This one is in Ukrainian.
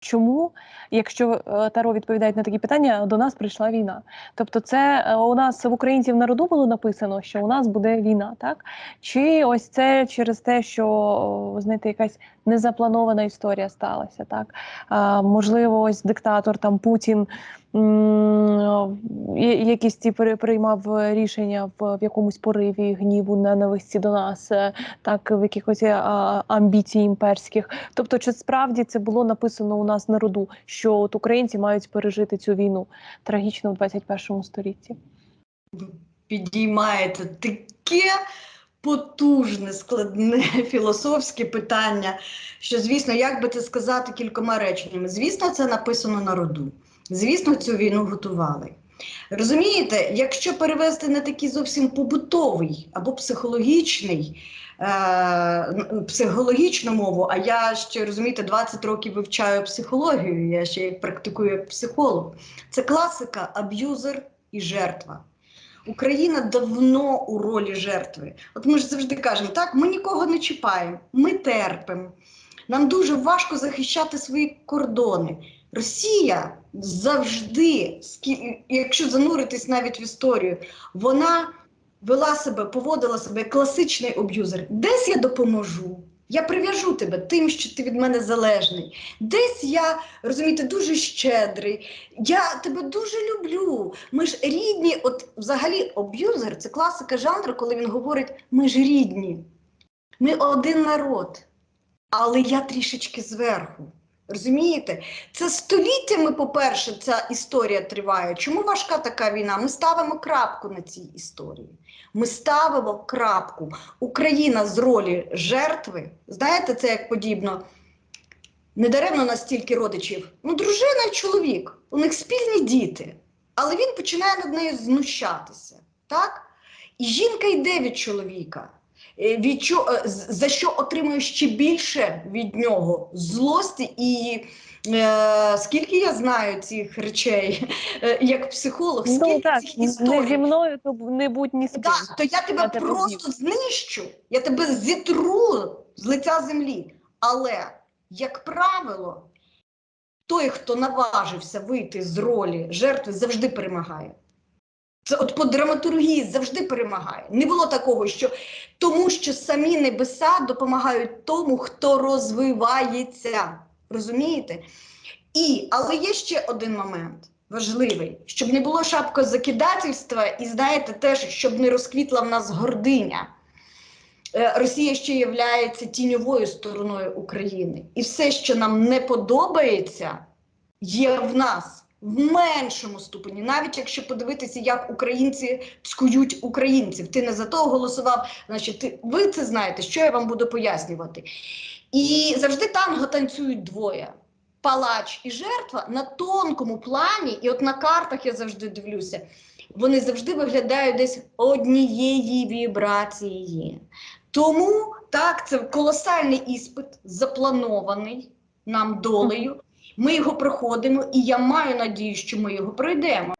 чому, якщо е, Таро відповідає на такі питання, до нас прийшла війна. Тобто, це е, у нас в українців народу було написано, що у нас буде війна, так? Чи ось це через те, що знаєте, якась незапланована історія сталася, так? А, можливо, ось диктатор там Путін. Якісь ці при- приймав рішення в, в якомусь пориві гніву, ненависті до нас, е, так в якихось е, а, амбіцій імперських. Тобто, чи справді це було написано у нас на роду, що от українці мають пережити цю війну трагічно в 21 столітті? підіймаєте таке потужне, складне філософське питання, що, звісно, як би це сказати кількома реченнями? Звісно, це написано на роду. Звісно, цю війну готували. Розумієте, якщо перевести на такий зовсім побутовий або психологічний, е, психологічну мову, а я ще розумієте, 20 років вивчаю психологію, я ще практикую як психолог. Це класика аб'юзер і жертва. Україна давно у ролі жертви. От ми ж завжди кажемо, так, ми нікого не чіпаємо, ми терпимо. Нам дуже важко захищати свої кордони. Росія завжди, якщо зануритись навіть в історію, вона вела себе, поводила себе як класичний аб'юзер. Десь я допоможу. Я прив'яжу тебе тим, що ти від мене залежний. Десь я, розумієте, дуже щедрий. Я тебе дуже люблю. Ми ж рідні. От взагалі об'юзер це класика жанру, коли він говорить: ми ж рідні, ми один народ, але я трішечки зверху. Розумієте? Це століттями, по-перше, ця історія триває. Чому важка така війна? Ми ставимо крапку на цій історії. Ми ставимо крапку. Україна з ролі жертви. Знаєте, це як подібно. Недаремно настільки родичів. Ну, дружина і чоловік, у них спільні діти, але він починає над нею знущатися. Так? І жінка йде від чоловіка, від чо, е, за що отримує ще більше від нього злості. І е, скільки я знаю цих речей, е, як психолог, скільки Ну так, цих не зі мною, то не будь ні з ким. Так, то я тебе Я тебе просто знищу, я тебе зітру з лиця землі. Але, як правило, той, хто наважився вийти з ролі жертви, завжди перемагає. Це от по драматургії завжди перемагає. Не було такого, що тому що самі небеса допомагають тому, хто розвивається. Розумієте? І, але є ще один момент важливий, щоб не було шапкозакидательства, і знаєте, теж, щоб не розквітла в нас гординя. Е, Росія ще є тіньовою стороною України. І все, що нам не подобається, є в нас в меншому ступені, навіть якщо подивитися, як українці цькують українців. Ти не за того голосував, значить, ти, ви це знаєте, що я вам буду пояснювати. І завжди танго танцюють двоє. Палач і жертва на тонкому плані, і от на картах я завжди дивлюся, вони завжди виглядають десь однієї вібрації. Тому так, це колосальний іспит, запланований нам долею. Ми його проходимо, і я маю надію, що ми його пройдемо.